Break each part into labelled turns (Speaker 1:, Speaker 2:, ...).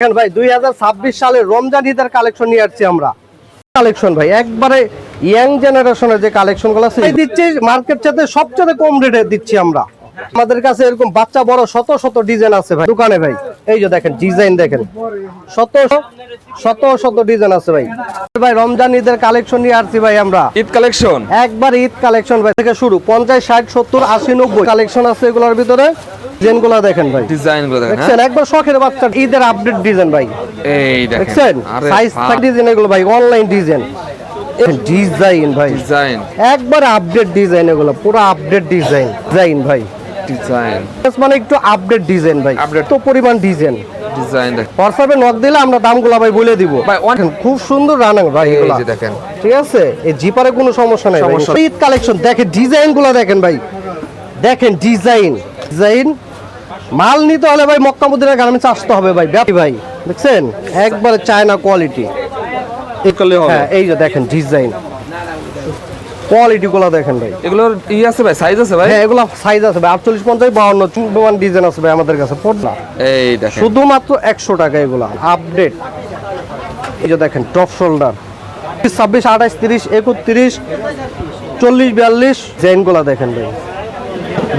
Speaker 1: দেখেন ভাই, দুই হাজার ছাব্বিশ সালে রমজান ঈদের কালেকশন নিয়ে আসছি আমরা। কালেকশন ভাই, একবারে ইয়াং জেনারেশনের যে কালেকশনগুলো আছে দিচ্ছি মার্কেট চাতে সবচেয়ে কম রেটে দিচ্ছি আমরা। আমাদের কাছে এরকম বাচ্চা বড় শত শত ডিজাইন আছে ভাই দোকানে ভাই। এই যে দেখেন ডিজাইন দেখেন। শত শত শত ডিজাইন আছে ভাই। ভাই রমজান ঈদের কালেকশন নিয়ে আসছি ভাই আমরা।
Speaker 2: ঈদ কালেকশন?
Speaker 1: একবার ঈদ কালেকশন ভাই থেকে শুরু। পঞ্চাশ ষাট সত্তর আশি নব্বই কালেকশন আছে এগুলোর ভিতরে। ডিজাইনগুলা দেখেন ভাই।
Speaker 2: ডিজাইনগুলো দেখেন
Speaker 1: দেখছেন? একবার শখের বাচ্চা ঈদের আপডেট ডিজাইন ভাই।
Speaker 2: হ্যাঁ? এই দেখেন।
Speaker 1: দেখছেন?
Speaker 2: আরে
Speaker 1: ডিজাইন এগুলো ভাই অনলাইন ডিজাইন। ডিজাইন ভাই।
Speaker 2: ডিজাইন।
Speaker 1: একবার আপডেট ডিজাইন এগুলো পুরো আপডেট ডিজাইন। ডিজাইন ভাই।
Speaker 2: ডিজাইন
Speaker 1: মানে একটু আপডেট ডিজাইন ভাই।
Speaker 2: Update।
Speaker 1: তো পরিমাণ ডিজাইন
Speaker 2: ডিজাইন
Speaker 1: হোয়াটসঅ্যাপে নক দিলে আমরা দামগুলো ভাই বলে দিব।
Speaker 2: ভাই,
Speaker 1: খুব সুন্দর রানাং ভাই এগুলো।
Speaker 2: দেখেন।
Speaker 1: ঠিক আছে? এই জিপারে কোনো সমস্যা নাই ভাই। ঈদ কালেকশন দেখেন ডিজাইনগুলো দেখেন ভাই। দেখেন ডিজাইন ডিজাইন মাল নিতে হলে ভাই মক্কা মদিনা গার্মেন্টস আসতে হবে ভাই ব্যাপী ভাই। দেখছেন? একবারে চায়না কোয়ালিটি হ্যাঁ এই যে দেখেন ডিজাইন কোয়ালিটি গুলো দেখেন ভাই।
Speaker 2: এগুলোর ই আছে ভাই সাইজ আছে ভাই?
Speaker 1: হ্যাঁ এগুলো সাইজ আছে ভাই আটচল্লিশ পঞ্চাশ বাউন্ন চুম্বমান ডিজাইন আছে ভাই আমাদের কাছে পড়লা
Speaker 2: এই দেখেন।
Speaker 1: শুধুমাত্র একশো টাকা এগুলা আপডেট এই যে দেখেন টপ শোল্ডার ছাব্বিশ আঠাশ তিরিশ একত্রিশ চল্লিশ বিয়াল্লিশ জেনগুলা দেখেন ভাই।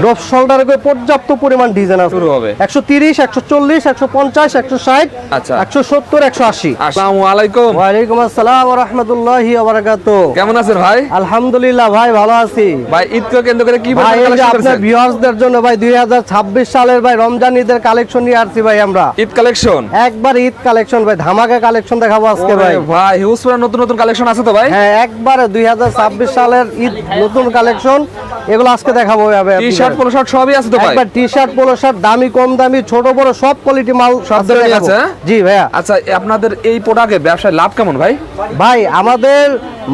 Speaker 1: ডপ শোল্ডারে করে পর্যাপ্ত পরিমাণ ডিজাইন আছে।
Speaker 2: শুরু হবে।
Speaker 1: একশো তিরিশ একশো চল্লিশ একশো পঞ্চাশ একশো ষাট
Speaker 2: আচ্ছা।
Speaker 1: একশো সত্তর একশো আশি।
Speaker 2: আসসালামু আলাইকুম।
Speaker 1: ওয়ালাইকুম আসসালাম রহমতুল্লাহি ওবরাকাত
Speaker 2: কেমন আছেন ভাই?
Speaker 1: আলহামদুলিল্লাহ ভাই ভালো আছি।
Speaker 2: ভাই ঈদকে কেন্দ্র করে কি
Speaker 1: ভাই এই যে আপনার ভিউয়ার্সদের জন্য ভাই দুই সালের ভাই রমজান ঈদের কালেকশন নিয়ে আসছি ভাই আমরা।
Speaker 2: ঈদ কালেকশন
Speaker 1: একবার ঈদ কালেকশন ভাই ধামাকা কালেকশন দেখাবো আজকে ভাই।
Speaker 2: ভাই হিউজ নতুন নতুন কালেকশন আছে তো ভাই?
Speaker 1: হ্যাঁ একবারে দুই সালের ঈদ নতুন কালেকশন এগুলো আজকে দেখাবো ভাই
Speaker 2: শার্ট পোলো শার্ট সবই আছে তো ভাই?
Speaker 1: একবার টি শার্ট পোলো শার্ট দামি কম দামি ছোট বড় সব কোয়ালিটি মাল
Speaker 2: সব ধরনের আছে, হ্যাঁ?
Speaker 1: জি ভাইয়া।
Speaker 2: আচ্ছা আপনাদের এই প্রোডাক্টে ব্যবসায় লাভ কেমন ভাই?
Speaker 1: ভাই আমাদের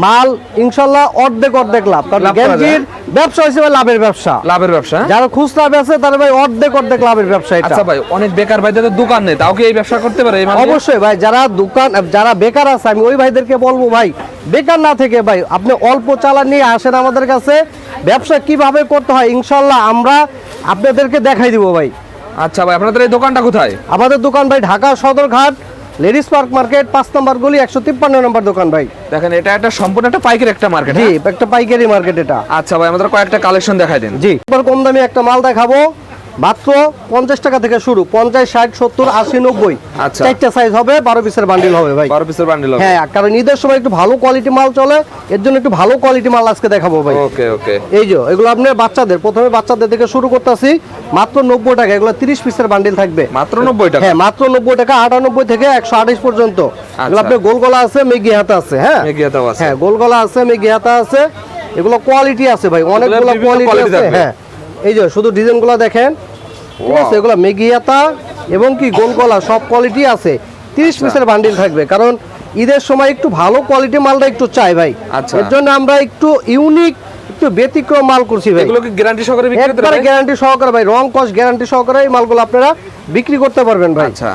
Speaker 1: মাল ইনশাল্লাহ অর্ধেক অর্ধেক লাভ। কারণ গেঞ্জির ব্যবসা হিসেবে লাভের ব্যবসা।
Speaker 2: লাভের ব্যবসা হ্যাঁ?
Speaker 1: যারা খুচরা আছে তারা ভাই অর্ধেক অর্ধেক লাভের ব্যবসা এটা।
Speaker 2: আচ্ছা ভাই অনেক বেকার ভাইদের তো দোকান নেই তাও কি এই ব্যবসা করতে পারে?
Speaker 1: অবশ্যই ভাই যারা দোকান যারা বেকার আছে আমি ওই ভাইদেরকে বলব ভাই বেকার না থেকে ভাই আপনি অল্প চালান নিয়ে আসেন আমাদের কাছে। ব্যবসা কীভাবে করতে হয় ইনশাল্লাহ আমরা আপনাদেরকে দেখাই দিব ভাই।
Speaker 2: আচ্ছা ভাই আপনাদের এই দোকানটা কোথায়?
Speaker 1: আমাদের দোকান ভাই Dhaka Sadarghat ladies park market পাঁচ নম্বর গলি একশো তিপ্পান্ন নম্বর দোকান ভাই।
Speaker 2: দেখেন এটা একটা সম্পূর্ণ একটা পাইকারি একটা মার্কেট
Speaker 1: জি একটা পাইকারি মার্কেট এটা।
Speaker 2: আচ্ছা ভাই আমাদের কয়েকটা কালেকশন দেখাই দিন।
Speaker 1: জি এবার কম দামি একটা মাল দেখাবো। মাত্র পঞ্চাশ টাকা থেকে শুরু পঞ্চাশ ষাট সত্তর আশি নব্বই।
Speaker 2: আচ্ছা।
Speaker 1: চারটা সাইজ হবে বারো পিসের বান্ডিল হবে ভাই।
Speaker 2: বারো পিসের বান্ডিল
Speaker 1: হ্যাঁ কারণ ঈদের সময় একটু ভালো কোয়ালিটি মাল চলে এর জন্য একটু ভালো কোয়ালিটি মাল আজকে দেখাবো ভাই।
Speaker 2: ওকে ওকে
Speaker 1: এই যে এগুলো আপনার বাচ্চাদের প্রথমে বাচ্চাদের থেকে শুরু করতেছি মাত্র নব্বই টাকা এগুলো তিরিশ পিসের বান্ডিল থাকবে।
Speaker 2: মাত্র নব্বই টাকা?
Speaker 1: হ্যাঁ মাত্র নব্বই টাকা আটানব্বই থেকে একশো আঠাশ পর্যন্ত। এগুলো আপনার গোল গলা আছে মেগি হাতা আছে হ্যাঁ?
Speaker 2: মেঘিয়াতাও আছে।
Speaker 1: হ্যাঁ গোল গলা আছে মেগি হাতা আছে এগুলো কোয়ালিটি আছে ভাই অনেকগুলো কোয়ালিটি আছে হ্যাঁ। এই যে শুধু ডিজাইনগুলো দেখেন। ঠিক আছে এগুলো মেগি হাতা এবং কি গোল গলা সব কোয়ালিটি আছে। তিরিশ
Speaker 2: আচ্ছা।
Speaker 1: পিসের বান্ডিল থাকবে কারণ ঈদের সময় একটু ভালো কোয়ালিটি মালটা একটু চাই ভাই।
Speaker 2: আচ্ছা।
Speaker 1: এর জন্য আমরা একটু ইউনিক একটু ব্যতিক্রম মাল করছি ভাই।
Speaker 2: এগুলো কি গ্যারান্টি সহকারে বিক্রি করতে
Speaker 1: একবারে
Speaker 2: পারে?
Speaker 1: গ্যারান্টি সহকারে ভাই রং কস গ্যারান্টি সহকারে এই মালগুলো আপনারা বিক্রি করতে পারবেন ভাই।
Speaker 2: আচ্ছা।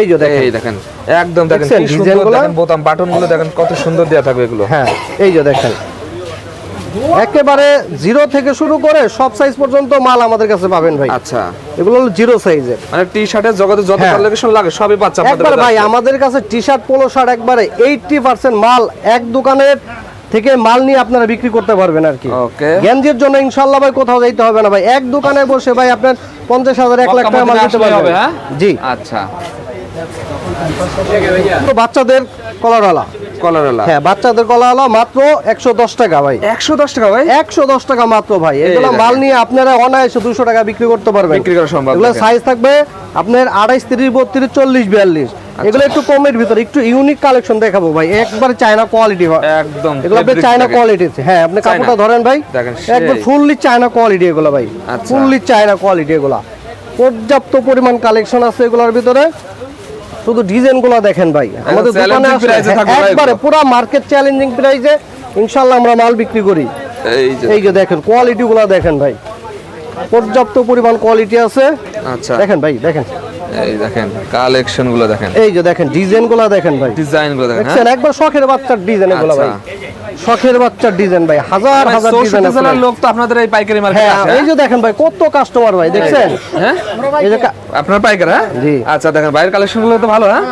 Speaker 1: এই যে দেখেন।
Speaker 2: এই দেখেন একদম দেখেন
Speaker 1: ডিজাইনগুলো?
Speaker 2: দেখেন বোতাম বাটনগুলো দেখেন কত সুন্দর দেয়া থাকবে এগুলো।
Speaker 1: হ্যাঁ এই যে দেখেন। একেবারে জিরো থেকে শুরু করে সব সাইজ পর্যন্ত মাল আমাদের কাছে পাবেন ভাই।
Speaker 2: আচ্ছা।
Speaker 1: এগুলো হলো জিরো সাইজের
Speaker 2: মানে টি শার্টের জগতে যত
Speaker 1: হ্যাঁ।
Speaker 2: কালেকশন লাগে সবই পাচ্ছে আপনাদের
Speaker 1: একবার ভাই আমাদের কাছে টি শার্ট পোলো শার্ট একবারে এইটটি পার্সেন্ট মাল এক দোকানের থেকে মাল নিয়ে আপনারা বিক্রি করতে পারবেন আর কি।
Speaker 2: Okay.
Speaker 1: গেঞ্জির জন্য ইনশাল্লাহ ভাই কোথাও যাইতে হবে না ভাই। এক দোকানে বসে ভাই আপনার পঞ্চাশ হাজার এক লাখ টাকা মাল দিতে পারবেন।
Speaker 2: হ্যাঁ?
Speaker 1: জি।
Speaker 2: আচ্ছা।
Speaker 1: তো বাচ্চাদের কলারওয়ালা
Speaker 2: কলারওয়ালা
Speaker 1: হ্যাঁ বাচ্চাদের মাত্র টাকা ভাই।
Speaker 2: একশো দশ টাকা ভাই?
Speaker 1: একশো দশ টাকা মাত্র ভাই। এগুলো মাল নিয়ে আপনারা অনায়াসে টাকা বিক্রি করতে পারবেন।
Speaker 2: বিক্রি করা সম্ভব,
Speaker 1: এগুলো সাইজ থাকবে আপনার আড়াইশ তিরিশ বত্রিশ চল্লিশ বিয়াল্লিশ।
Speaker 2: আচ্ছা।
Speaker 1: এগুলো একটু কমের ভিতরে একটু ইউনিক কালেকশন দেখাবো ভাই। একবার চায়না কোয়ালিটি হয়।
Speaker 2: একদম
Speaker 1: এগুলো চায়না কোয়ালিটি হ্যাঁ আপনি কাপড়টা ধরেন ভাই।
Speaker 2: দেখেন,
Speaker 1: একবার ফুললি চায়না কোয়ালিটি এগুলো ভাই। ফুললি চায়না কোয়ালিটি এগুলো। পর্যাপ্ত পরিমাণ কালেকশন আছে এগুলোর ভিতরে। শুধু ডিজাইনগুলো দেখেন ভাই। আমাদের দোকানে একবারে পুরো মার্কেট চ্যালেঞ্জিং প্রাইসে ইনশাল্লাহ আমরা মাল বিক্রি করি।
Speaker 2: এই যে।
Speaker 1: এই যে দেখেন কোয়ালিটি গুলা দেখেন ভাই। পর্যাপ্ত পরিমাণ কোয়ালিটি আছে।
Speaker 2: আচ্ছা।
Speaker 1: দেখেন ভাই দেখেন।
Speaker 2: এই দেখেন কালেকশনগুলো দেখেন।
Speaker 1: এই যে দেখেন ডিজাইনগুলা দেখেন ভাই।
Speaker 2: ডিজাইনগুলো দেখেন হ্যাঁ?
Speaker 1: দেখছেন একবার শখের বাচ্চার ডিজাইন এগুলো ভাই।
Speaker 2: আচ্ছা।
Speaker 1: শখের বাচ্চার ডিজাইন ভাই হাজার হাজার
Speaker 2: 64
Speaker 1: ডিজাইন আছে
Speaker 2: লোক তো আপনাদের এই পাইকারি মার্কেটে
Speaker 1: হ্যাঁ এই যে দেখেন ভাই কত কাস্টমার ভাই দেখছেন?
Speaker 2: হ্যাঁ?
Speaker 1: এই যে
Speaker 2: আপনার পাইকার হ্যাঁ?
Speaker 1: জি।
Speaker 2: আচ্ছা দেখেন ভাইয়ের কালেকশনগুলো তো ভালো হ্যাঁ?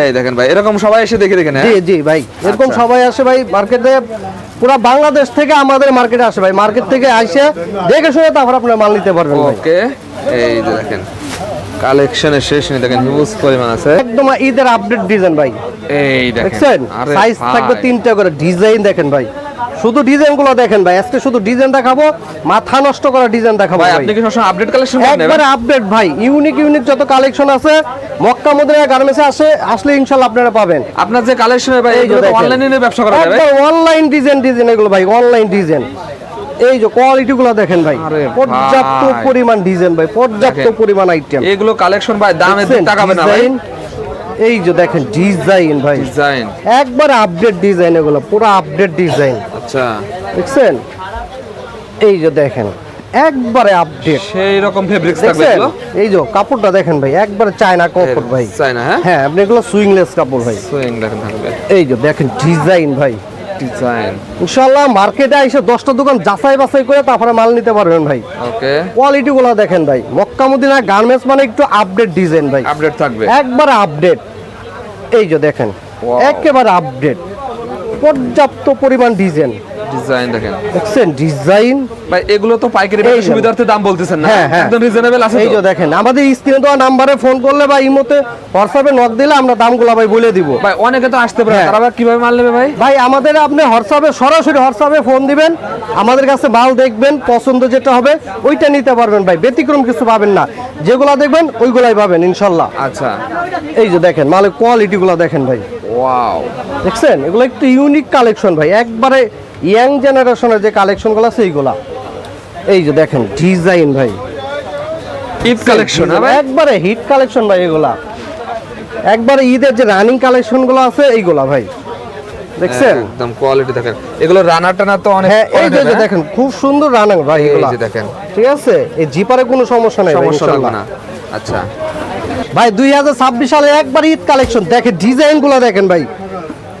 Speaker 2: এই দেখেন ভাই এরকম সবাই এসে দেখে দেখেন
Speaker 1: জি
Speaker 2: হ্যাঁ?
Speaker 1: জি ভাই এরকম
Speaker 2: আচ্ছা।
Speaker 1: সবাই আসে ভাই মার্কেটে পুরো বাংলাদেশ থেকে আমাদের মার্কেটে আসে ভাই। মার্কেট থেকে আসে দেখে শুনে তারপর আপনার মাল নিতে পারবেন
Speaker 2: ওকে এই যে দেখেন। কালেকশনের শেষ নেই দেখেন হিউজ পরিমাণ আছে।
Speaker 1: একদম ঈদের আপডেট ডিজাইন ভাই।
Speaker 2: এই দেখেন
Speaker 1: সাইজ থাকবে তিনটা করে ডিজাইন দেখেন ভাই। শুধু ডিজাইনগুলো দেখেন ভাই আজকে শুধু ডিজাইন দেখাবো মাথা নষ্ট করা ডিজাইন দেখাবো
Speaker 2: ভাই আপনি কি সবসময় আপডেট কালেকশন করেন
Speaker 1: একবারে আপডেট ভাই ইউনিক ইউনিক যত কালেকশন আছে মক্কা মদিনা গার্মেন্টসে আসে আসলে ইনশাআল্লাহ আপনারা পাবেন।
Speaker 2: আপনার যে কালেকশন ভাই এগুলো। অনলাইনে ব্যবসা করা যাবে
Speaker 1: অনলাইন ডিজাইন ডিজাইন এগুলো ভাই অনলাইন ডিজাইন এই যে কোয়ালিটি গুলো দেখেন ভাই পর্যাপ্ত পরিমাণ ডিজাইন ভাই পর্যাপ্ত পরিমাণ আইটেম
Speaker 2: এগুলো কালেকশন ভাই দামে টাকাবে না ভাই?
Speaker 1: এই যে দেখেন ডিজাইন ভাই।
Speaker 2: ডিজাইন
Speaker 1: একবার আপডেট ডিজাইন এগুলো পুরো আপডেট ডিজাইন
Speaker 2: আচ্ছা।
Speaker 1: দেখছেন? এই যে দেখেন একবারে আপডেট
Speaker 2: সেই রকম ফেব্রিক্স থাকবে এগুলো?
Speaker 1: এই যে কাপড়টা দেখেন ভাই একবারে চায়না কাপড় ভাই।
Speaker 2: চাই না হ্যাঁ?
Speaker 1: হ্যাঁ আপনি এগুলো সুইংলেস কাপড় ভাই।
Speaker 2: সুইং দেখেন থাকবে
Speaker 1: এই যে দেখেন ডিজাইন ভাই।
Speaker 2: ডিজাইন
Speaker 1: ইনশাআল্লাহ মার্কেটে এসে দশটা দোকান যাচাই বাছাই করে তারপরে মাল নিতে পারবেন ভাই।
Speaker 2: ওকে।
Speaker 1: কোয়ালিটি গুলো দেখেন ভাই। মক্কা মদিনা গার্মেন্টস মানে একটু আপডেট ডিজাইন ভাই।
Speaker 2: আপডেট থাকবে।
Speaker 1: একবারে আপডেট এই যে দেখেন একেবারে আপডেট পর্যাপ্ত পরিমাণ ডিজাইন
Speaker 2: ডিজাইন দেখেন।
Speaker 1: দেখছেন ডিজাইন
Speaker 2: ভাই এগুলো তো পাইকারি
Speaker 1: যে।
Speaker 2: সুবিধার্থে দাম বলতেছেন না।
Speaker 1: হ্যাঁ, হ্যাঁ।
Speaker 2: একদম রিজনেবল আছে
Speaker 1: এই যে দেখেন আমাদের স্ক্রিনে দেওয়া নাম্বারে ফোন করলে বা ইমোতে হোয়াটসঅ্যাপে নক দিলে আমরা দামগুলো ভাই বলে দিব।
Speaker 2: ভাই অনেকে তো আসতে পারে
Speaker 1: হ্যাঁ।
Speaker 2: তারা কীভাবে মাল নেবে ভাই?
Speaker 1: ভাই আমাদের আপনি হোয়াটসঅ্যাপে সরাসরি হোয়াটসঅ্যাপে ফোন দিবেন আমাদের কাছে মাল দেখবেন পছন্দ যেটা হবে ওইটা নিতে পারবেন ভাই। ব্যতিক্রম কিছু পাবেন না। যেগুলা দেখবেন ওইগুলাই পাবেন ইনশাল্লাহ।
Speaker 2: আচ্ছা।
Speaker 1: এই যে দেখেন মালের কোয়ালিটিগুলো দেখেন ভাই।
Speaker 2: ওয়াও
Speaker 1: দেখছেন? এগুলো একটু ইউনিক কালেকশন ভাই। একবারে ইয়াং জেনারেশনের যে কালেকশনগুলো আছে এইগুলা। এই যে দেখেন ডিজাইন ভাই।
Speaker 2: ঈদ কালেকশন হ্যাঁ
Speaker 1: একবারে হিট কালেকশন ভাই এগুলা। একবারে ঈদের যে রানিং কালেকশনগুলো আছে এইগুলা ভাই। দেখছেন?
Speaker 2: একদম কোয়ালিটি দেখেন। এগুলো রানার টানা তো অনেক
Speaker 1: হ্যাঁ এই যে
Speaker 2: হ্যাঁ?
Speaker 1: দেখেন খুব সুন্দর রানিং ভাই
Speaker 2: এই যে দেখেন।
Speaker 1: ঠিক আছে? এই জিপারে কোনো সমস্যা নাই
Speaker 2: সমস্যা লাগবে না। আচ্ছা।
Speaker 1: ভাই দুই হাজার ছাব্বিশ সালে একবার ঈদ কালেকশন। দেখেন ডিজাইনগুলো দেখেন ভাই।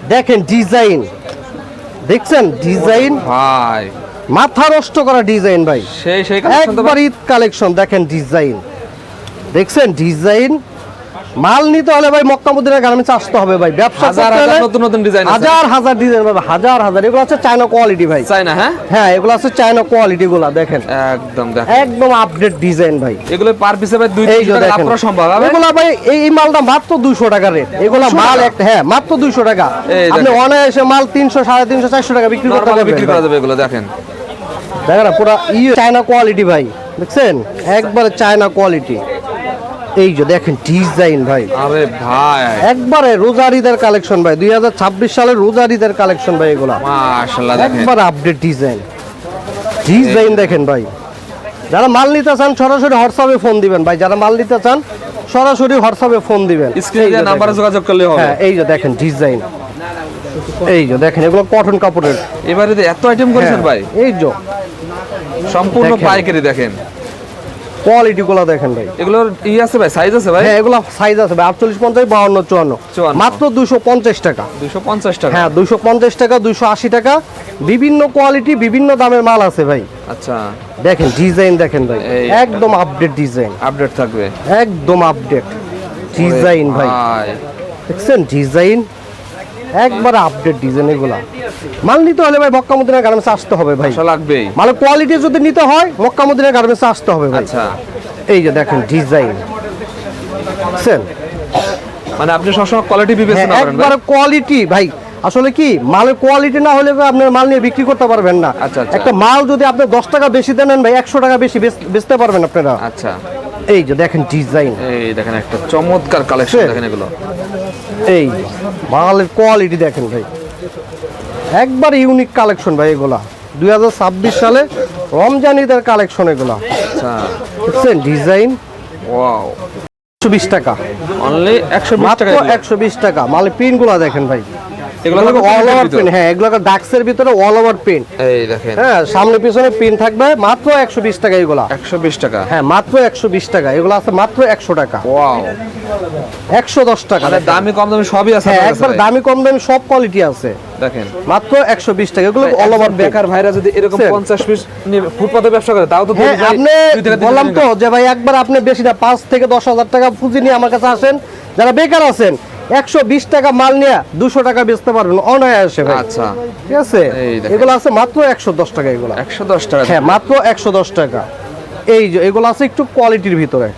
Speaker 1: দেখেন ডিজাইন। দেখছেন ডিজাইন?
Speaker 2: ভাই।
Speaker 1: মাথা নষ্ট করা ডিজাইন ভাই।
Speaker 2: সেই সেই কালেকশন
Speaker 1: একবার ঈদ কালেকশন দেখেন ডিজাইন। দেখছেন ডিজাইন? মাল নিতে হলে ভাই মক্কা মদিনা গার্মেন্টস আসতে হবে ভাই। ব্যবসা
Speaker 2: হাজার
Speaker 1: করতে
Speaker 2: হাজার নতুন নতুন ডিজাইন
Speaker 1: হাজার হাজার ডিজাইন পাবে হাজার হাজার। এগুলো আছে চায়না কোয়ালিটি ভাই।
Speaker 2: চাই না হ্যাঁ?
Speaker 1: হ্যাঁ এগুলো আছে চায়না কোয়ালিটি গুলা দেখেন।
Speaker 2: একদম দেখেন।
Speaker 1: একদম আপডেট ডিজাইন ভাই।
Speaker 2: এগুলো পার পিসে ভাই দুই
Speaker 1: এই
Speaker 2: তিনশো
Speaker 1: যে
Speaker 2: টাকা লাভ করা সম্ভব হবে
Speaker 1: এগুলা ভাই এই মালটা মাত্র দুইশো টাকা রেট এগুলা
Speaker 2: 200
Speaker 1: মাল একটা হ্যাঁ মাত্র দুইশো টাকা। আপনি। অনায়াসে মাল তিনশো সাড়ে তিনশো চারশো টাকা বিক্রি করতে পারবেন
Speaker 2: বিক্রি করা যাবে এগুলো দেখেন।
Speaker 1: দেখেন পুরো ই চায়না কোয়ালিটি ভাই দেখছেন? একবারে চায়না কোয়ালিটি এই যে দেখেন ডিজাইন ভাই।
Speaker 2: আরে ভাই।
Speaker 1: একবারে রোজারিদের কালেকশন ভাই দুই হাজার ছাব্বিশ সালের রোজারিদের কালেকশন ভাই এগুলা।
Speaker 2: মাশাআল্লাহ দেখেন।
Speaker 1: একবার আপডেট ডিজাইন ডিজাইন দেখেন ভাই। যারা মাল নিতে চান সরাসরি হোয়াটসঅ্যাপে ফোন দিবেন ভাই। যারা মাল নিতে চান সরাসরি হোয়াটসঅ্যাপে ফোন দিবেন।
Speaker 2: স্ক্রিনে নাম্বারে যোগাযোগ করলে হবে।
Speaker 1: হ্যাঁ এই যে দেখেন ডিজাইন এই যে দেখেন এগুলো কটন কাপড়ের।
Speaker 2: এবারে এত আইটেম করেছেন
Speaker 1: হ্যাঁ,
Speaker 2: ভাই
Speaker 1: এই যে।
Speaker 2: সম্পূর্ণ পাইকারি দেখেন।
Speaker 1: কোয়ালিটি গুলো দেখেন ভাই।
Speaker 2: এগুলোর ই আছে ভাই সাইজ আছে ভাই?
Speaker 1: হ্যাঁ এগুলো সাইজ আছে ভাই আটচল্লিশ পঞ্চাশ বাউন্ন চুয়ান্ন। মাত্র দুশো পঞ্চাশ টাকা।
Speaker 2: দুশো পঞ্চাশ টাকা?
Speaker 1: হ্যাঁ দুশো পঞ্চাশ টাকা দুশো আশি টাকা। বিভিন্ন কোয়ালিটি বিভিন্ন দামের মাল আছে ভাই।
Speaker 2: আচ্ছা।
Speaker 1: দেখেন ডিজাইন দেখেন ভাই। একদম আপডেট ডিজাইন
Speaker 2: আপডেট থাকবে।
Speaker 1: একদম আপডেট ডিজাইন ভাই। দেখছেন? ডিজাইন একবার আপডেট ডিজাইন এগুলা। মাল নিতে হলে ভাই মক্কা মদিনা গার্মেন্টস আসতে হবে ভাই।
Speaker 2: আশা লাগবেই।
Speaker 1: মালের কোয়ালিটি যদি নিতে হয় মক্কা মদিনা গার্মেন্টস আসতে হবে ভাই।
Speaker 2: আচ্ছা।
Speaker 1: এই যে দেখেন ডিজাইন দেখছেন
Speaker 2: মানে আপনি সবসময় কোয়ালিটি
Speaker 1: হ্যাঁ,
Speaker 2: বিবেচনা করেন
Speaker 1: একবার কোয়ালিটি ভাই। আসলে কি মালের কোয়ালিটি না হলে আপনার মাল নিয়ে বিক্রি করতে পারবেন না।
Speaker 2: আচ্ছা, আচ্ছা।
Speaker 1: একটা মাল যদি আপনি দশ টাকা বেশি দেন ভাই একশো টাকা বেশি বেচ- বেচতে পারবেন আপনারা।
Speaker 2: আচ্ছা।
Speaker 1: এই যে দেখেন ডিজাইন
Speaker 2: এই দেখেন একটা চমৎকার কালেকশন দেখেন এগুলো।
Speaker 1: এই মালের কোয়ালিটি দেখেন ভাই। একবার ইউনিক কালেকশন ভাই এগুলা। দু হাজার ছাব্বিশ সালে রমজান ঈদের কালেকশন এগুলা।
Speaker 2: আচ্ছা।
Speaker 1: দেখছেন ডিজাইন
Speaker 2: ওয়াও
Speaker 1: একশো বিশ টাকা।
Speaker 2: অনলি একশো টাকা।
Speaker 1: একশো বিশ টাকা। মালের প্রিন্টগুলো দেখেন ভাই।
Speaker 2: এগুলো
Speaker 1: এগুলো অল ওভার প্রিন্ট হ্যাঁ এগুলো ডাক্সের ভিতরে অল ওভার প্রিন্ট
Speaker 2: এই দেখেন।
Speaker 1: হ্যাঁ সামনে পিছনে প্রিন্ট থাকবে মাত্র একশো বিশ টাকা এগুলা।
Speaker 2: একশো বিশ টাকা।
Speaker 1: হ্যাঁ মাত্র একশো বিশ টাকা এগুলো আছে মাত্র একশো টাকা।
Speaker 2: ওয়াও
Speaker 1: একশো দশ টাকা
Speaker 2: মানে দামি কম দামি সবই আছে
Speaker 1: হ্যাঁ একবার দামি কম দামি সব কোয়ালিটি আছে।
Speaker 2: দেখেন।
Speaker 1: মাত্র একশো বিশ টাকা এগুলো অল ওভার
Speaker 2: বেকার ভাইরা যদি এরকম
Speaker 1: বুঝছেন?
Speaker 2: পঞ্চাশ পিস ফুটপাতে ব্যবসা করে তাও তো
Speaker 1: হ্যাঁ আপনি বললাম তো যে ভাই একবার আপনি বেশি না পাঁচ থেকে দশ হাজার টাকা পুঁজি নিয়ে আমার কাছে আসেন। যারা বেকার আছেন একশো বিশ টাকা মাল নিয়ে দুশো টাকা বেচতে পারবেন অনায়াসে ভাই।
Speaker 2: আচ্ছা।
Speaker 1: ঠিক আছে? এগুলো আছে মাত্র একশো দশ টাকা এগুলো।
Speaker 2: একশো দশ টাকা।
Speaker 1: হ্যাঁ মাত্র একশো দশ টাকা। এই যে এগুলো আছে একটু কোয়ালিটির ভিতরে।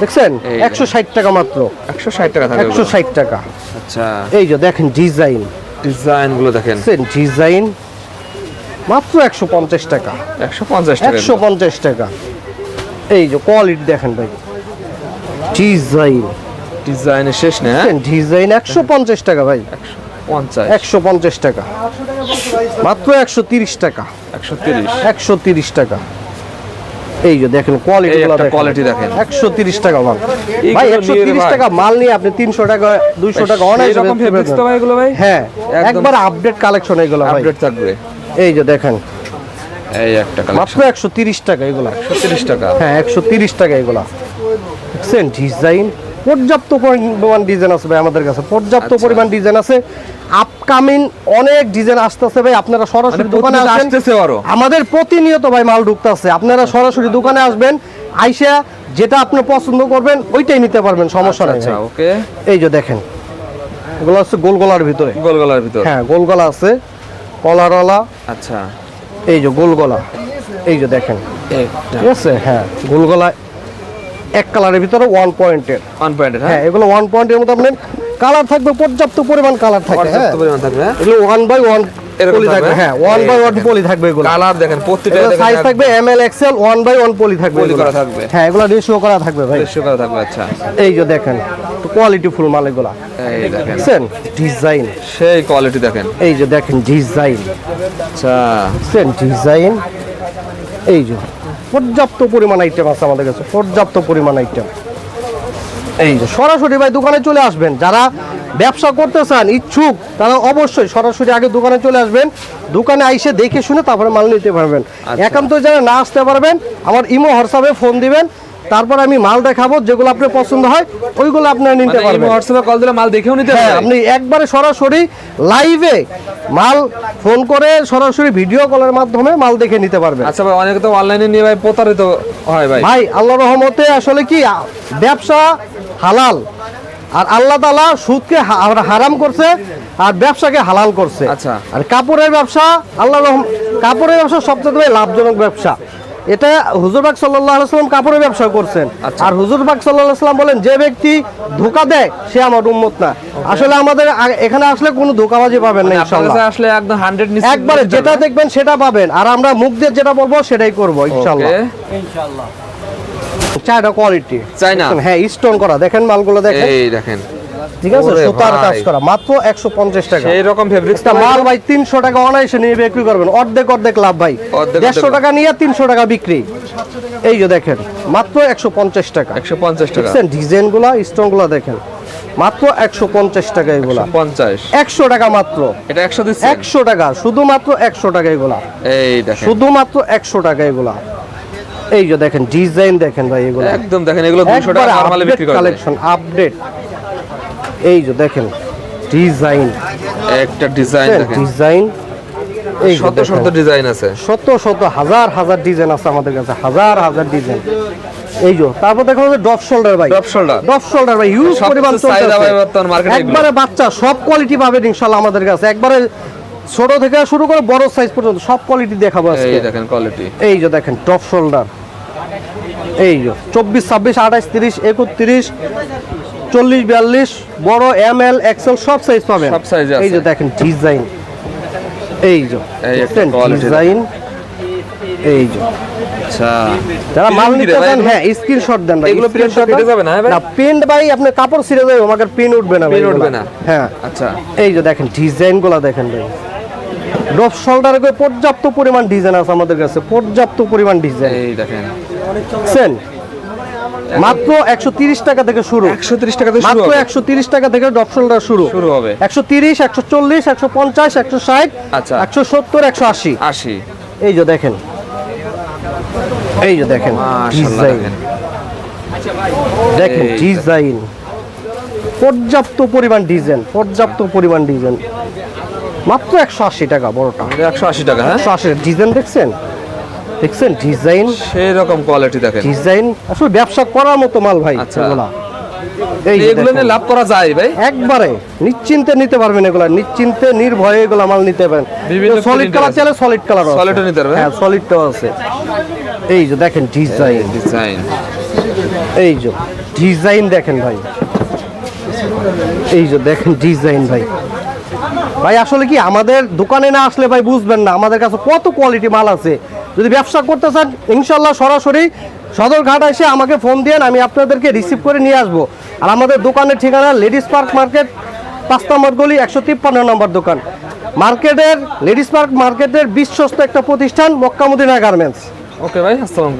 Speaker 1: দেখছেন। একশো ষাট টাকা মাত্র।
Speaker 2: একশো ষাট টাকা থাকে
Speaker 1: একশো ষাট টাকা।
Speaker 2: আচ্ছা।
Speaker 1: এই যে দেখেন ডিজাইন।
Speaker 2: ডিজাইনগুলো দেখেন
Speaker 1: ডিজাইন মাত্র একশো পঞ্চাশ টাকা।
Speaker 2: একশো পঞ্চাশ টাকা।
Speaker 1: একশো পঞ্চাশ টাকা। এই যে কোয়ালিটি দেখেন ভাই। ডিজাইন।
Speaker 2: ডিজাইনের শেষ হ্যাঁ?
Speaker 1: ডিজাইন একশো পঞ্চাশ টাকা ভাই। একশো পঞ্চাশ। টাকা। মাত্র একশো তিরিশ টাকা।
Speaker 2: একশো তিরিশ।
Speaker 1: একশো তিরিশ টাকা। এই যে দেখেন কোয়ালিটি
Speaker 2: quality দেখেন।
Speaker 1: একশো তিরিশ টাকা মাল। ভাই একশো তিরিশ। টাকা মাল নিয়ে আপনি তিনশো টাকা দুইশো টাকা অনেক
Speaker 2: ভাই এগুলো ভাই?
Speaker 1: হ্যাঁ একবার আপডেট কালেকশন এগুলো ভাই।
Speaker 2: আপডেট থাকবে।
Speaker 1: এই যে দেখেন।
Speaker 2: এই একটা
Speaker 1: মাত্র
Speaker 2: কালেকশন
Speaker 1: একশো তিরিশ টাকা এগুলো।
Speaker 2: একশো তিরিশ টাকা।
Speaker 1: হ্যাঁ একশো তিরিশ টাকা এগুলা। ডিজাইন পর্যাপ্ত পরিমাণ ডিজাইন আছে ভাই আমাদের কাছে। পর্যাপ্ত
Speaker 2: আচ্ছা।
Speaker 1: পরিমাণ ডিজাইন আছে। আপকামিং অনেক ডিজাইন আসতেছে ভাই আপনারা সরাসরি
Speaker 2: মানে
Speaker 1: দোকানে
Speaker 2: আসতেছে আরও?
Speaker 1: আমাদের প্রতিনিয়ত ভাই মাল ঢুকতেছে আপনারা সরাসরি দোকানে আসবেন আইসা যেটা আপনি পছন্দ করবেন ওইটাই নিতে পারবেন সমস্যা নেই
Speaker 2: আচ্ছা ওকে।
Speaker 1: এই যে দেখেন এগুলো হচ্ছে গোল গলার ভিতরে।
Speaker 2: গোল গলার ভিতর।
Speaker 1: হ্যাঁ গোল গলা আছে কলারওয়ালা।
Speaker 2: আচ্ছা।
Speaker 1: এই যে গোল গলা। এই যে দেখেন। ঠিক আছে? হ্যাঁ গোল গলা এক কালারের ভিতরে ওয়ান পয়েন্টের
Speaker 2: ওয়ান পয়েন্টের হ্যাঁ?
Speaker 1: হ্যাঁ এগুলো ওয়ান পয়েন্টের মধ্যে আপনার কালার থাকবে পর্যাপ্ত পরিমাণ কালার থাকবে হ্যাঁ।
Speaker 2: পর্যাপ্ত পরিমাণ থাকবে হ্যাঁ?
Speaker 1: এগুলো ওয়ান বাই ওয়ান পলি থাকবে? হ্যাঁ ওয়ান বাই ওয়ান পলি থাকবে এগুলো।
Speaker 2: কালার দেখেন প্রত্যেকটা
Speaker 1: সাইজ থাকবে M L XL one by one poly থাকবে
Speaker 2: পলি করা থাকবে।
Speaker 1: হ্যাঁ এগুলো রেশিও করা থাকবে ভাই।
Speaker 2: দেড়শো করা থাকবে আচ্ছা।
Speaker 1: এই যে দেখেন কোয়ালিটি ফুল মাল এগুলো।
Speaker 2: এই দেখেন।
Speaker 1: দেখছেন? ডিজাইন
Speaker 2: সেই কোয়ালিটি দেখেন।
Speaker 1: এই যে দেখেন ডিজাইন
Speaker 2: আচ্ছা।
Speaker 1: দেখছেন? ডিজাইন এই যে। পর্যাপ্ত পরিমাণ আইটেম আছে আমাদের কাছে পর্যাপ্ত পরিমাণ আইটেম এই যে সরাসরি ভাই দোকানে চলে আসবেন যারা ব্যবসা করতে চান ইচ্ছুক তারা অবশ্যই সরাসরি আগে দোকানে চলে আসবেন দোকানে আইসে দেখে শুনে তারপরে মাল নিতে পারবেন
Speaker 2: আচ্ছা।
Speaker 1: একান্ত যারা না আসতে পারবেন আমার ইমো হোয়াটসঅ্যাপে ফোন দিবেন তারপর আমি মাল দেখাবো যেগুলো আপনার পছন্দ হয় ওইগুলো আপনারা নিতে
Speaker 2: মানে
Speaker 1: পারবেন।
Speaker 2: হোয়াটসঅ্যাপে কল দিলে মাল দেখেও নিতে
Speaker 1: হ্যাঁ
Speaker 2: পারবে।
Speaker 1: আপনি একবারে সরাসরি লাইভে মাল ফোন করে সরাসরি ভিডিও কলের মাধ্যমে মাল দেখে নিতে পারবেন।
Speaker 2: আচ্ছা ভাই অনেকে তো অনলাইনে নিয়ে ভাই প্রতারিত হয় ভাই।
Speaker 1: ভাই আল্লাহ রহমতে আসলে কি ব্যবসা হালাল আর আল্লাহ তালা সুদকে হারাম করছে আর ব্যবসাকে হালাল করছে।
Speaker 2: আচ্ছা।
Speaker 1: আর কাপড়ের ব্যবসা আল্লাহ রহম কাপড়ের ব্যবসা সবচেয়ে লাভজনক ব্যবসা। এটা হুজুরবাগ সাল্লাহ সাল্লাম কাপড়ের ব্যবসা করছেন।
Speaker 2: আচ্ছা।
Speaker 1: আর হুজুরবাগ সাল্লাহ সাল্লাম বলেন যে ব্যক্তি ধোকা দেয় সে আমার উম্মত না। আসলে আমাদের এখানে আসলে কোনো ধোকাবাজি পাবেন না
Speaker 2: আপনার আসলে একদম হান্ড্রেড
Speaker 1: একবারে যেটা দেখবেন সেটা পাবেন। আর আমরা মুখ দিয়ে যেটা বলব সেটাই করব ইনশাল্লাহ। চারটা কোয়ালিটি
Speaker 2: চাই না?
Speaker 1: হ্যাঁ স্টোন করা। দেখেন মালগুলো দেখেন।
Speaker 2: এই দেখেন।
Speaker 1: ঠিক আছে? সুতার কাজ করা। মাত্র একশো পঞ্চাশ টাকা।
Speaker 2: সেই রকম ফেব্রিক্স
Speaker 1: মাল ভাই তিনশো টাকা অনায়াসে নিয়ে বিক্রি করবেন। অর্ধেক অর্ধেক লাভ ভাই।
Speaker 2: অর্ধেক
Speaker 1: দেড়শো
Speaker 2: অর্ধেক
Speaker 1: টাকা নিয়ে তিনশো টাকা বিক্রি। এই যে দেখেন মাত্র একশো পঞ্চাশ টাকা।
Speaker 2: একশো পঞ্চাশ টাকা।
Speaker 1: দেখছেন ডিজাইনগুলা স্টোনগুলা দেখেন। মাত্র একশো পঞ্চাশ টাকা এগুলা।
Speaker 2: পঞ্চাশ।
Speaker 1: একশো টাকা মাত্র।
Speaker 2: এটা একশো
Speaker 1: একশো টাকা। শুধুমাত্র একশো টাকা এগুলা।
Speaker 2: এই
Speaker 1: শুধুমাত্র একশো টাকা এগুলা। এই যে দেখেন ডিজাইন দেখেন ভাই এগুলা।
Speaker 2: একদম দেখেন এগুলো দুশো টাকা বিক্রি
Speaker 1: কালেকশন আপডেট এই যে দেখেন ডিজাইন।
Speaker 2: একটা ডিজাইন দেখেন।
Speaker 1: ডিজাইন। এই
Speaker 2: শত শত ডিজাইন আছে।
Speaker 1: শত শত হাজার হাজার ডিজাইন আছে আমাদের কাছে হাজার হাজার ডিজাইন। এই যে তারপর দেখো ডপ শোল্ডার ভাই।
Speaker 2: Drop shoulder।
Speaker 1: ডপ শোল্ডার ভাই ইউজ পরিমাণ
Speaker 2: market
Speaker 1: একবারে বাচ্চা সব কোয়ালিটি পাবেন ইনশাআল্লাহ আমাদের কাছে। একবারে ছোট থেকে শুরু করে বড় সাইজ পর্যন্ত সব কোয়ালিটি দেখাবো আজকে।
Speaker 2: এই দেখেন কোয়ালিটি
Speaker 1: এই যে দেখেন টপ শোল্ডার। এই যে চব্বিশ ছাব্বিশ আঠাশ তিরিশ একত্রিশ চল্লিশ বিয়াল্লিশ বড় এম এল এক্সেল সব সাইজ পাবেন।
Speaker 2: সব আছে।
Speaker 1: এই যে দেখেন ডিজাইন এই যে ডিজাইন এই যে।
Speaker 2: আচ্ছা।
Speaker 1: যারা মাল
Speaker 2: Print
Speaker 1: নিতে চান হ্যাঁ স্ক্রিনশট দেন ভাই।
Speaker 2: এগুলো কেটে। যাবে না, হ্যাঁ
Speaker 1: না প্রিন্ট ভাই আপনি কাপড় ছিঁড়ে যাবে আমাকে পিন উঠবে না
Speaker 2: উঠবে না?
Speaker 1: হ্যাঁ।
Speaker 2: আচ্ছা।
Speaker 1: এই যে দেখেন ডিজাইনগুলা দেখেন ভাই। ড্রপ শোল্ডারে পর্যাপ্ত পরিমাণ ডিজাইন আছে আমাদের কাছে পর্যাপ্ত পরিমাণ ডিজাইন
Speaker 2: এই দেখেন।
Speaker 1: মাত্র একশো তিরিশ টাকা থেকে শুরু।
Speaker 2: একশো তিরিশ টাকা থেকে শুরু
Speaker 1: মাত্র
Speaker 2: হবে।
Speaker 1: একশো তিরিশ টাকা থেকে শোল্ডার শুরু।
Speaker 2: শুরু হবে।
Speaker 1: একশো তিরিশ একশো চল্লিশ একশো পঞ্চাশ একশো ষাট
Speaker 2: আচ্ছা।
Speaker 1: একশো সত্তর একশো আশি।
Speaker 2: আশি।
Speaker 1: এই যে দেখেন। এই যে দেখেন।
Speaker 2: মাশাআল্লাহ দেখেন।
Speaker 1: দেখেন ডিজাইন। পর্যাপ্ত পরিমাণ ডিজাইন পর্যাপ্ত পরিমাণ ডিজাইন। মাত্র একশো আশি টাকা বড়টা।
Speaker 2: একশো আশি টাকা হ্যাঁ?
Speaker 1: একশো আশি ডিজাইন দেখছেন? দেখছেন? ডিজাইন
Speaker 2: সেই রকম কোয়ালিটি দেখেন।
Speaker 1: ডিজাইন আসলে ব্যবসা করার মতো মাল ভাই
Speaker 2: আচ্ছা।
Speaker 1: এগুলা। এই যে
Speaker 2: এগুলো নিয়ে লাভ করা যায় ভাই।
Speaker 1: একবারে নিশ্চিন্তে নিতে পারবেন এগুলা। নিশ্চিন্তে নির্ভয়ে এগুলা মাল নিতে পারবেন
Speaker 2: বিভিন্ন
Speaker 1: সলিড কালার। চাইলে সলিড কালার
Speaker 2: ও নিতে পারবে?
Speaker 1: হ্যাঁ সলিডটাও আছে। এই যে দেখেন ডিজাইন
Speaker 2: ডিজাইন
Speaker 1: এই যে ডিজাইন দেখেন ভাই। এই যে দেখেন ডিজাইন ভাই। ভাই আসলে কি আমাদের দোকানে না আসলে ভাই বুঝবেন না। আমাদের কাছে কত কোয়ালিটি মাল আছে। যদি ব্যবসা করতে চান, ইনশাল্লাহ সরাসরি সদরঘাট এসে আমাকে ফোন দিয়ে আমি আপনাদেরকে রিসিভ করে নিয়ে আসব। আর আমাদের দোকানের ঠিকানা লেডিস পার্ক মার্কেট, পাঁচ নম্বর গলি, একশো তিপ্পান্ন নম্বর দোকান। মার্কেটের, লেডিস পার্ক মার্কেটের বিশ্বস্ত একটা প্রতিষ্ঠান মক্কামুদিনা গার্মেন্টস।
Speaker 2: ওকে ভাই, আসসালামু